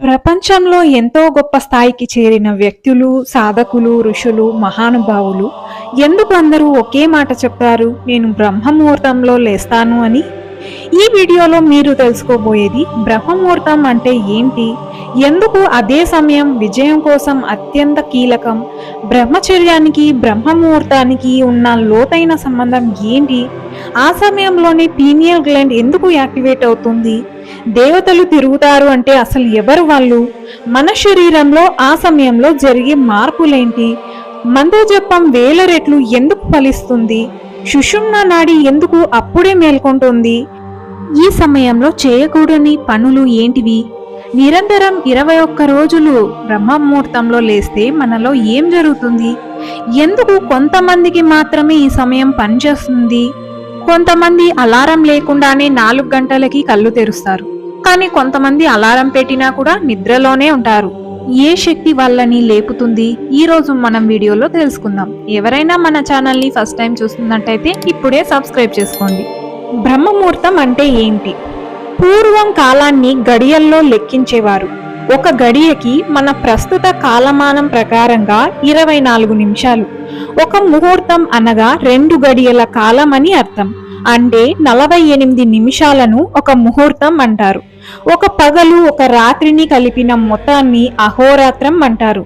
ప్రపంచంలో ఎంతో గొప్ప స్థాయికి చేరిన వ్యక్తులు సాధకులు ఋషులు మహానుభావులు. ఎందుకు అందరూ ఒకే మాట చెప్తారు? నేను బ్రహ్మముహూర్తంలో లేస్తాను అని ఈ వీడియోలో మీరు తెలుసుకోబోయేది బ్రహ్మముహూర్తం అంటే ఏంటి? ఎందుకు అదే సమయం విజయం కోసం అత్యంత కీలకం? బ్రహ్మచర్యానికి బ్రహ్మముహూర్తానికి ఉన్న లోతైన సంబంధం ఏంటి? ఆ సమయంలోనే పీనియల్ గ్లాండ్ ఎందుకు యాక్టివేట్ అవుతుంది? దేవతలు తిరుగుతారు అంటే అసలు ఎవరు వాళ్ళు? మన శరీరంలో ఆ సమయంలో జరిగే మార్పులేంటి? మంత్రజపం వేల రెట్లు ఎందుకు ఫలిస్తుంది? సుషుమ్న నాడి ఎందుకు అప్పుడే మేల్కొంటుంది? ఈ సమయంలో చేయకూడని పనులు ఏంటివి? నిరంతరం ఇరవై ఒక్క రోజులు బ్రహ్మముహూర్తంలో లేస్తే మనలో ఏం జరుగుతుంది? ఎందుకు కొంతమందికి మాత్రమే ఈ సమయం పనిచేస్తుంది? కొంతమంది అలారం లేకుండానే నాలుగు గంటలకి కళ్ళు తెరుస్తారు. కానీ కొంతమంది అలారం పెట్టినా కూడా నిద్రలోనే ఉంటారు. ఏ శక్తి వాళ్ళని లేపుతుంది? ఈ రోజు మనం వీడియోలో తెలుసుకుందాం. ఎవరైనా మన ఛానల్ని ఫస్ట్ టైం చూస్తున్నట్టయితే ఇప్పుడే సబ్స్క్రైబ్ చేసుకోండి. బ్రహ్మముహూర్తం అంటే ఏంటి? పూర్వం కాలాన్ని గడియల్లో లెక్కించేవారు. ఒక గడియకి మన ప్రస్తుత కాలమానం ప్రకారంగా ఇరవై నాలుగు నిమిషాలు. ఒక ముహూర్తం అనగా రెండు గడియల కాలం అని అర్థం. అంటే నలభై ఎనిమిది నిమిషాలను ఒక ముహూర్తం అంటారు. ఒక పగలు ఒక రాత్రిని కలిపిన మొత్తాన్ని అహోరాత్రం అంటారు.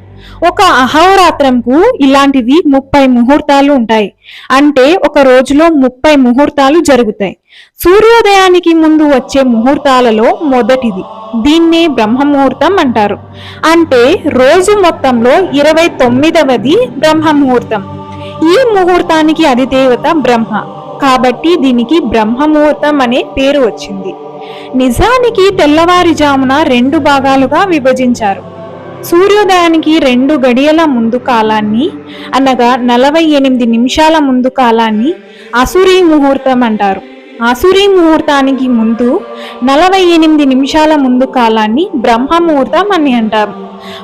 ఒక అహోరాత్రంకు ఇలాంటివి ముప్పై ముహూర్తాలు ఉంటాయి. అంటే ఒక రోజులో ముప్పై ముహూర్తాలు జరుగుతాయి. సూర్యోదయానికి ముందు వచ్చే ముహూర్తాలలో మొదటిది. దీన్నే బ్రహ్మముహూర్తం అంటారు. అంటే రోజు మొత్తంలో ఇరవై తొమ్మిదవది బ్రహ్మముహూర్తం. ఈ ముహూర్తానికి అధిదేవత బ్రహ్మ. కాబట్టి దీనికి బ్రహ్మముహూర్తం అనే పేరు వచ్చింది. నిజానికి తెల్లవారుజామున రెండు భాగాలుగా విభజించారు. సూర్యోదయానికి రెండు గడియల ముందు కాలాన్ని అనగా నలభై ఎనిమిది నిమిషాల ముందు కాలాన్ని అసురీ ముహూర్తం అంటారు. అసురీ ముహూర్తానికి ముందు నలభై ఎనిమిది నిమిషాల ముందు కాలాన్ని బ్రహ్మముహూర్తం అని అంటారు.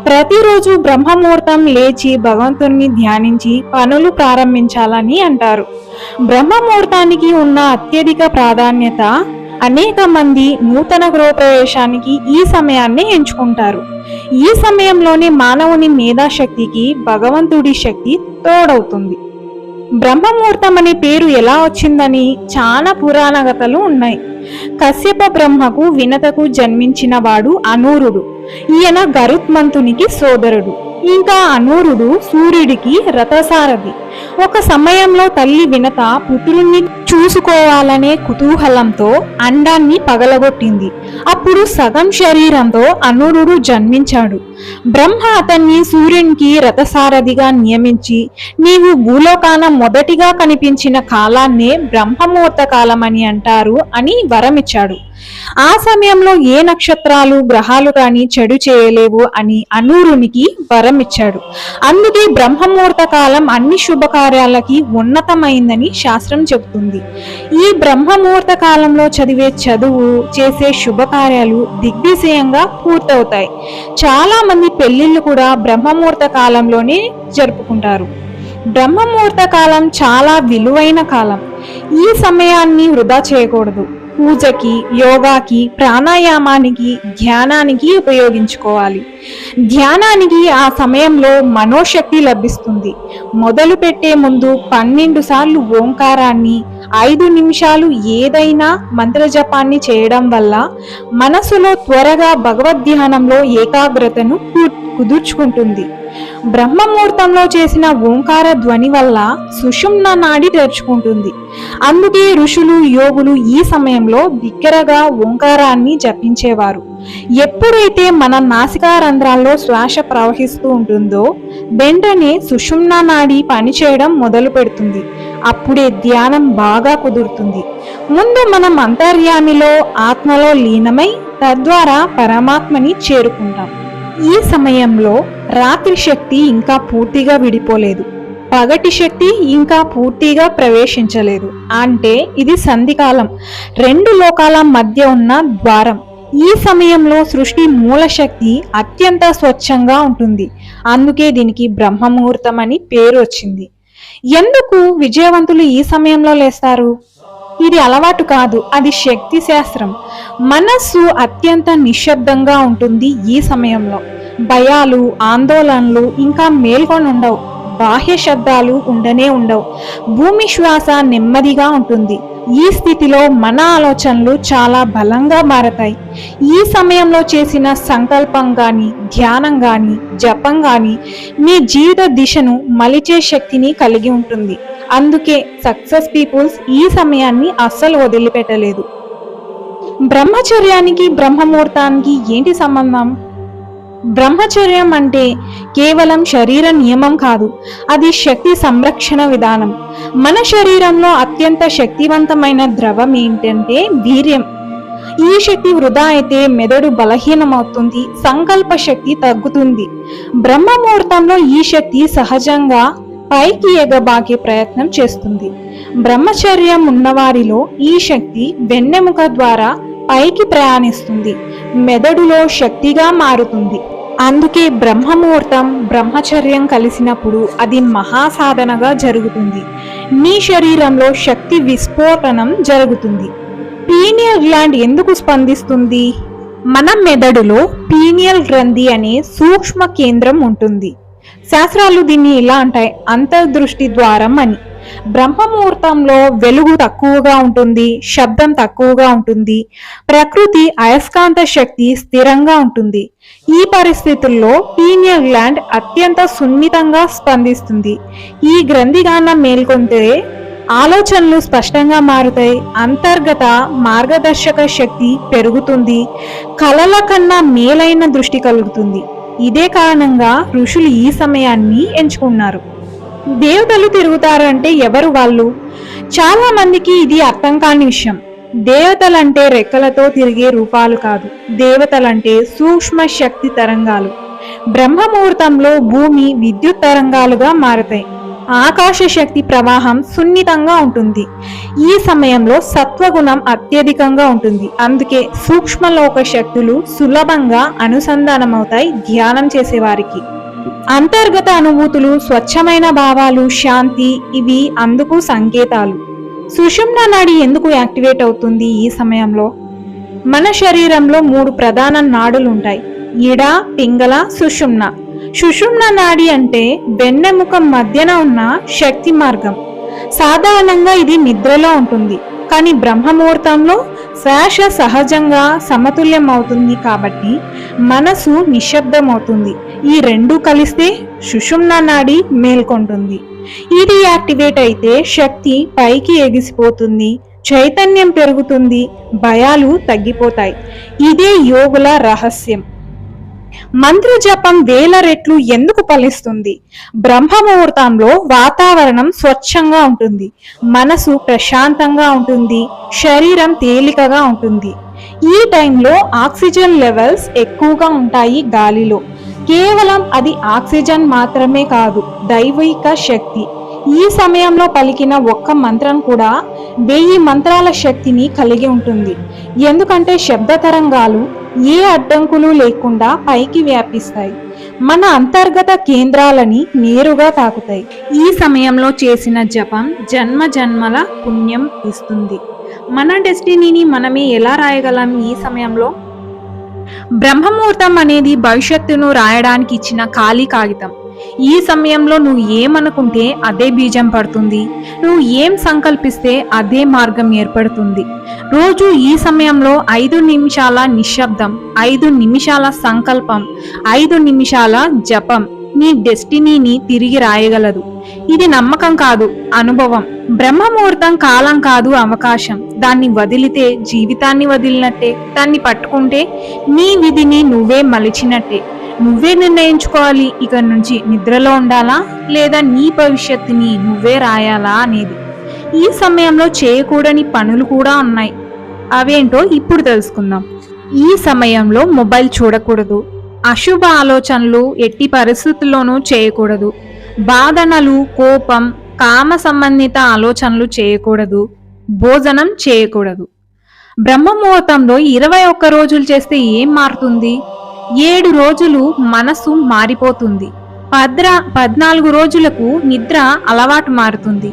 ప్రతిరోజు బ్రహ్మముహూర్తం లేచి భగవంతుణ్ణి ధ్యానించి పనులు ప్రారంభించాలని అంటారు. బ్రహ్మముహూర్తానికి ఉన్న అత్యధిక ప్రాధాన్యత అనేక మంది నూతన గృహప్రవేశానికి ఈ సమయాన్ని ఎంచుకుంటారు. ఈ సమయంలోనే మానవుని మేధాశక్తికి భగవంతుడి శక్తి తోడవుతుంది. బ్రహ్మముహూర్తం అనే పేరు ఎలా వచ్చిందని చాలా పురాణ కథలు ఉన్నాయి. కశ్యప బ్రహ్మకు వినతకు జన్మించిన వాడు అనూరుడు. ఈయన గరుత్మంతునికి సోదరుడు. ఇంకా అనూరుడు సూర్యుడికి రథసారథి. ఒక సమయంలో తల్లి వినత పుత్రుణ్ణి చూసుకోవాలనే కుతూహలంతో అండాన్ని పగలగొట్టింది. అప్పుడు సగం శరీరంతో అనూరుడు జన్మించాడు. బ్రహ్మ అతన్ని సూర్యునికి రథసారథిగా నియమించి నీవు భూలోకాన మొదటిగా కనిపించిన కాలాన్నే బ్రహ్మముహూర్త కాలం అని అంటారు వరం ఇచ్చాడు. ఆ సమయంలో ఏ నక్షత్రాలు గ్రహాలు కానీ చెడు చేయలేవు అని అనూరునికి వరం ఇచ్చాడు. అందుకే బ్రహ్మముహూర్త కాలం అన్ని శుభకార్యాలకి ఉన్నతమైందని శాస్త్రం చెబుతుంది. ఈ బ్రహ్మముహూర్త కాలంలో చదివే చదువు చేసే శుభకార్యాలు దిగ్విజయంగా పూర్తవుతాయి. చాలా మంది పెళ్ళిళ్ళు కూడా బ్రహ్మముహూర్త కాలంలోనే జరుపుకుంటారు. బ్రహ్మముహూర్త కాలం చాలా విలువైన కాలం. ఈ సమయాన్ని వృధా చేయకూడదు. పూజకి యోగాకి ప్రాణాయామానికి ధ్యానానికి ఉపయోగించుకోవాలి. ధ్యానానికి ఆ సమయంలో మనోశక్తి లభిస్తుంది. మొదలు పెట్టే ముందు పన్నెండు సార్లు ఓంకారాన్ని ఐదు నిమిషాలు ఏదైనా మంత్రజపాన్ని చేయడం వల్ల మనసులో త్వరగా భగవద్ధ్యానంలో ఏకాగ్రతను కుదుర్చుకుంటుంది. బ్రహ్మముహూర్తంలో చేసిన ఓంకార ధ్వని వల్ల సుషుమ్న నాడి తెరుచుకుంటుంది. అందుకే ఋషులు యోగులు ఈ సమయంలో బిగ్గరగా ఓంకారాన్ని జపించేవారు. ఎప్పుడైతే మన నాసికా రంధ్రాల్లో శ్వాస ప్రవహిస్తూ ఉంటుందో వెంటనే సుషుమ్న నాడి పనిచేయడం మొదలు పెడుతుంది. అప్పుడే ధ్యానం బాగా కుదురుతుంది. ముందు మనం అంతర్యామిలో ఆత్మలో లీనమై తద్వారా పరమాత్మని చేరుకుంటాం. ఈ సమయంలో రాత్రి శక్తి ఇంకా పూర్తిగా విడిపోలేదు. పగటి శక్తి ఇంకా పూర్తిగా ప్రవేశించలేదు. అంటే ఇది సంధికాలం. రెండు లోకాల మధ్య ఉన్న ద్వారం. ఈ సమయంలో సృష్టి మూల శక్తి అత్యంత స్వచ్ఛంగా ఉంటుంది. అందుకే దీనికి బ్రహ్మముహూర్తం అని పేరు వచ్చింది. ఎందుకు విజయవంతులు ఈ సమయంలో లేస్తారు? ఇది అలవాటు కాదు అది శక్తి శాస్త్రం. మనస్సు అత్యంత నిశ్శబ్దంగా ఉంటుంది ఈ సమయంలో. భయాలు ఆందోళనలు ఇంకా మేల్కొని ఉండవు బాహ్య శబ్దాలు ఉండనే ఉండవు. భూమి శ్వాస నెమ్మదిగా ఉంటుంది. ఈ స్థితిలో మన ఆలోచనలు చాలా బలంగా మారతాయి. ఈ సమయంలో చేసిన సంకల్పం కానీ ధ్యానం కానీ జపం కానీ మీ జీవిత దిశను మలిచే శక్తిని కలిగి ఉంటుంది. అందుకే సక్సెస్ పీపుల్స్ ఈ సమయాన్ని అస్సలు వదిలిపెట్టలేదు. బ్రహ్మచర్యానికి బ్రహ్మముహూర్తానికి ఏంటి సంబంధం? బ్రహ్మచర్యం అంటే కేవలం శరీర నియమం కాదు అది శక్తి సంరక్షణ విధానం. మన శరీరంలో అత్యంత శక్తివంతమైన ద్రవం ఏంటంటే వీర్యం. ఈ శక్తి వృధా అయితే మెదడు బలహీనమవుతుంది సంకల్ప శక్తి తగ్గుతుంది. బ్రహ్మముహూర్తంలో ఈ శక్తి సహజంగా పైకి ఎగబాకే ప్రయత్నం చేస్తుంది. బ్రహ్మచర్యం ఉన్నవారిలో ఈ శక్తి వెన్నెముక ద్వారా పైకి ప్రయాణిస్తుంది. మెదడులో శక్తిగా మారుతుంది. అందుకే బ్రహ్మముహూర్తం బ్రహ్మచర్యం కలిసినప్పుడు అది మహాసాధనగా జరుగుతుంది. మీ శరీరంలో శక్తి విస్ఫోటనం జరుగుతుంది. పీనియల్ గ్లాండ్ ఎందుకు స్పందిస్తుంది? మన మెదడులో పీనియల్ గ్రంథి అనే సూక్ష్మ కేంద్రం ఉంటుంది. శాస్త్రాలు దీన్ని ఇలా అంటాయి. అంతర్దృష్టి ద్వారం అని. బ్రహ్మముహూర్తంలో వెలుగు తక్కువగా ఉంటుంది శబ్దం తక్కువగా ఉంటుంది ప్రకృతి అయస్కాంత శక్తి స్థిరంగా ఉంటుంది. ఈ పరిస్థితుల్లో పీనియల్ గ్లాండ్ అత్యంత సున్నితంగా స్పందిస్తుంది. ఈ గ్రంథిగాన మేల్కొంటే ఆలోచనలు స్పష్టంగా మారుతాయి అంతర్గత మార్గదర్శక శక్తి పెరుగుతుంది కలల కన్నా మేలైన దృష్టి కలుగుతుంది. ఇదే కారణంగా ఋషులు ఈ సమయాన్ని ఎంచుకున్నారు. దేవతలు తిరుగుతారంటే ఎవరు వాళ్ళు? చాలా మందికి ఇది అర్థం కాని విషయం. దేవతలంటే రెక్కలతో తిరిగే రూపాలు కాదు. దేవతలంటే సూక్ష్మ శక్తి తరంగాలు. బ్రహ్మముహూర్తంలో భూమి విద్యుత్ తరంగాలుగా మారతాయి. ఆకాశ శక్తి ప్రవాహం సున్నితంగా ఉంటుంది. ఈ సమయంలో సత్వగుణం అత్యధికంగా ఉంటుంది. అందుకే సూక్ష్మలోక శక్తులు సులభంగా అనుసంధానమవుతాయి ధ్యానం చేసేవారికి. అంతర్గత అనుభూతులు స్వచ్ఛమైన భావాలు శాంతి ఇవి అందుకు సంకేతాలు. సుషుమ్న నాడి ఎందుకు యాక్టివేట్ అవుతుంది ఈ సమయంలో? మన శరీరంలో మూడు ప్రధాన నాడులు ఉంటాయి ఇడ పింగళ సుషుమ్న. సుషుమ్న నాడి అంటే వెన్నెముక మధ్యన ఉన్న శక్తి మార్గం. సాధారణంగా ఇది నిద్రలో ఉంటుంది కానీ బ్రహ్మముహూర్తంలో శ్వాస సహజంగా సమతుల్యం అవుతుంది కాబట్టి మనసు నిశ్శబ్దమవుతుంది. ఈ రెండు కలిస్తే సుషుమ్న నాడి మేల్కొంటుంది. ఇది యాక్టివేట్ అయితే శక్తి పైకి ఎగిసిపోతుంది చైతన్యం పెరుగుతుంది భయాలు తగ్గిపోతాయి. ఇదే యోగుల రహస్యం. మంత్ర జపం వేల రెట్లు ఎందుకు ఫలిస్తుంది? బ్రహ్మముహూర్తంలో వాతావరణం స్వచ్ఛంగా ఉంటుంది. మనసు ప్రశాంతంగా ఉంటుంది. శరీరం తేలికగా ఉంటుంది. ఈ టైంలో ఆక్సిజన్ లెవెల్స్ ఎక్కువగా ఉంటాయి గాలిలో. కేవలం అది ఆక్సిజన్ మాత్రమే కాదు దైవిక శక్తి. ఈ సమయంలో పలికిన ఒక్క మంత్రం కూడా వెయ్యి మంత్రాల శక్తిని కలిగి ఉంటుంది. ఎందుకంటే శబ్ద తరంగాలు ఏ అడ్డంకులు లేకుండా పైకి వ్యాపిస్తాయి. మన అంతర్గత కేంద్రాలని నేరుగా తాకుతాయి. ఈ సమయంలో చేసిన జపం జన్మ జన్మల పుణ్యం ఇస్తుంది. మన డెస్టినీని మనమే ఎలా రాయగలం ఈ సమయంలో? బ్రహ్మముహూర్తం అనేది భవిష్యత్తును రాయడానికి ఇచ్చిన ఖాళీ కాగితం. ఈ సమయంలో నువ్వు ఏమనుకుంటే అదే బీజం పడుతుంది. నువ్వు ఏం సంకల్పిస్తే అదే మార్గం ఏర్పడుతుంది. రోజు ఈ సమయంలో ఐదు నిమిషాల నిశ్శబ్దం ఐదు నిమిషాల సంకల్పం ఐదు నిమిషాల జపం నీ డెస్టినీని తిరిగి రాయగలదు. ఇది నమ్మకం కాదు అనుభవం. బ్రహ్మముహూర్తం కాలం కాదు అవకాశం. దాన్ని వదిలితే జీవితాన్ని వదిలినట్టే దాన్ని పట్టుకుంటే నీ విధిని నువ్వే మలిచినట్టే. నువ్వే నిర్ణయించుకోవాలి ఇక నుంచి నిద్రలో ఉండాలా? లేదా నీ భవిష్యత్తుని నువ్వే రాయాలా అనేది. ఈ సమయంలో చేయకూడని పనులు కూడా ఉన్నాయి. అవేంటో ఇప్పుడు తెలుసుకుందాం. ఈ సమయంలో మొబైల్ చూడకూడదు. అశుభ ఆలోచనలు ఎట్టి పరిస్థితుల్లోనూ చేయకూడదు. బాధనలు కోపం కామ సంబంధిత ఆలోచనలు చేయకూడదు. భోజనం చేయకూడదు. బ్రహ్మముహూర్తంలో ఇరవై ఒక్క రోజులు చేస్తే ఏం మారుతుంది? ఏడు రోజులు మనసు మారిపోతుంది. పద్ర పద్నాలుగు రోజులకు నిద్ర అలవాటు మారుతుంది.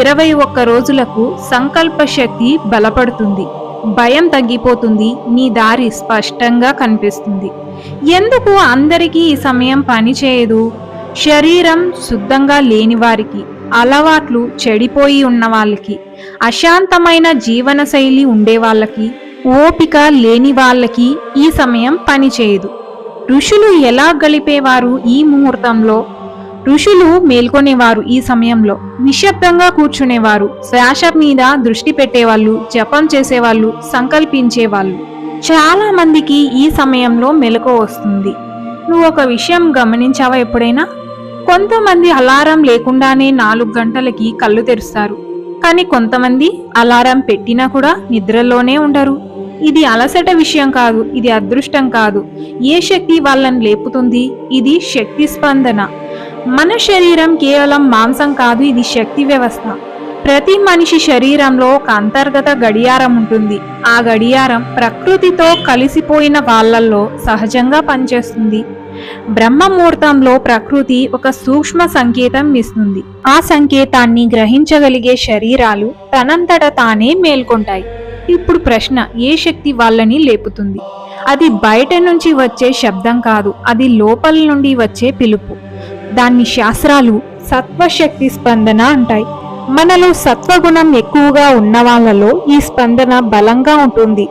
ఇరవై ఒక్క రోజులకు సంకల్ప శక్తి బలపడుతుంది. భయం తగ్గిపోతుంది. నీ దారి స్పష్టంగా కనిపిస్తుంది. ఎందుకు అందరికీ ఈ సమయం పనిచేయదు? శరీరం శుద్ధంగా లేని వారికి అలవాట్లు చెడిపోయి ఉన్న వాళ్ళకి అశాంతమైన జీవనశైలి ఉండే వాళ్ళకి ఓపిక లేని వాళ్ళకి ఈ సమయం పనిచేయదు. ఋషులు ఎలా గడిపేవారు ఈ ముహూర్తంలో? ఋషులు మేల్కొనేవారు ఈ సమయంలో. నిశ్శబ్దంగా కూర్చునేవారు. శ్వాస మీద దృష్టి పెట్టేవాళ్ళు జపం చేసేవాళ్ళు సంకల్పించేవాళ్ళు. చాలా మందికి ఈ సమయంలో మెలకు వస్తుంది. నువ్వు ఒక విషయం గమనించావా ఎప్పుడైనా? కొంతమంది అలారం లేకుండానే నాలుగు గంటలకి కళ్ళు తెరుస్తారు. కానీ కొంతమంది అలారం పెట్టినా కూడా నిద్రలోనే ఉండరు. ఇది అలసట విషయం కాదు ఇది అదృష్టం కాదు. ఏ శక్తి వాళ్ళని లేపుతుంది? ఇది శక్తి స్పందన. మన శరీరం కేవలం మాంసం కాదు ఇది శక్తి వ్యవస్థ. ప్రతి మనిషి శరీరంలో ఒక అంతర్గత గడియారం ఉంటుంది. ఆ గడియారం ప్రకృతితో కలిసిపోయిన వాళ్ళల్లో సహజంగా పనిచేస్తుంది. బ్రహ్మముహూర్తంలో ప్రకృతి ఒక సూక్ష్మ సంకేతం ఇస్తుంది. ఆ సంకేతాన్ని గ్రహించగలిగే శరీరాలు తనంతట తానే మేల్కొంటాయి. ఇప్పుడు ప్రశ్న ఏ శక్తి వాళ్ళని లేపుతుంది? అది బయట నుంచి వచ్చే శబ్దం కాదు అది లోపల నుండి వచ్చే పిలుపు. దాన్ని శాస్త్రాలు సత్వశక్తి స్పందన అంటాయి. మనలో సత్వగుణం ఎక్కువగా ఉన్న వాళ్ళలో ఈ స్పందన బలంగా ఉంటుంది.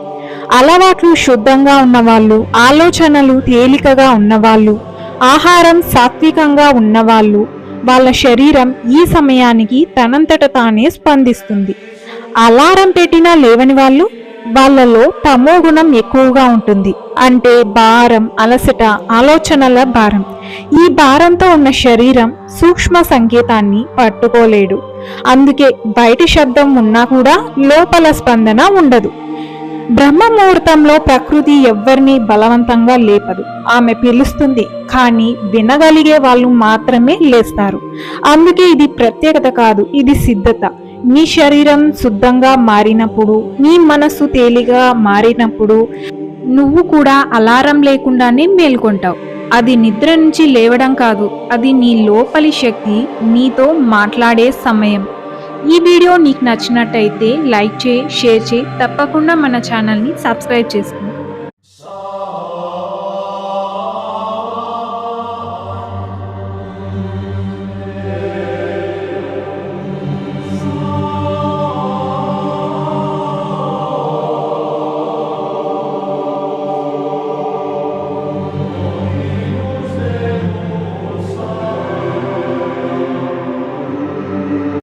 అలవాట్లు శుద్ధంగా ఉన్నవాళ్ళు ఆలోచనలు తేలికగా ఉన్నవాళ్ళు ఆహారం సాత్వికంగా ఉన్నవాళ్ళు వాళ్ళ శరీరం ఈ సమయానికి తనంతట తానే స్పందిస్తుంది. అలారం పెట్టినా లేవని వాళ్ళు వాళ్ళలో తమో గుణం ఎక్కువగా ఉంటుంది. అంటే భారం అలసట ఆలోచనల భారం. ఈ భారంతో ఉన్న శరీరం సూక్ష్మ సంకేతాన్ని పట్టుకోలేడు. అందుకే బయటి శబ్దం ఉన్నా కూడా లోపల స్పందన ఉండదు. బ్రహ్మ ముహూర్తంలో ప్రకృతి ఎవ్వరిని బలవంతంగా లేపదు. ఆమె పిలుస్తుంది కానీ వినగలిగే వాళ్ళు మాత్రమే లేస్తారు. అందుకే ఇది ప్రత్యేకత కాదు ఇది సిద్ధత. నీ శరీరం శుద్ధంగా మారినప్పుడు నీ మనస్సు తేలిగా మారినప్పుడు నువ్వు కూడా అలారం లేకుండానే మేల్కొంటావు. అది నిద్ర నుంచి లేవడం కాదు అది నీ లోపలి శక్తి నీతో మాట్లాడే సమయం. ఈ వీడియో నీకు నచ్చినట్టయితే లైక్ చేయి షేర్ చేయి తప్పకుండా మన ఛానల్ని సబ్స్క్రైబ్ చేసుకో.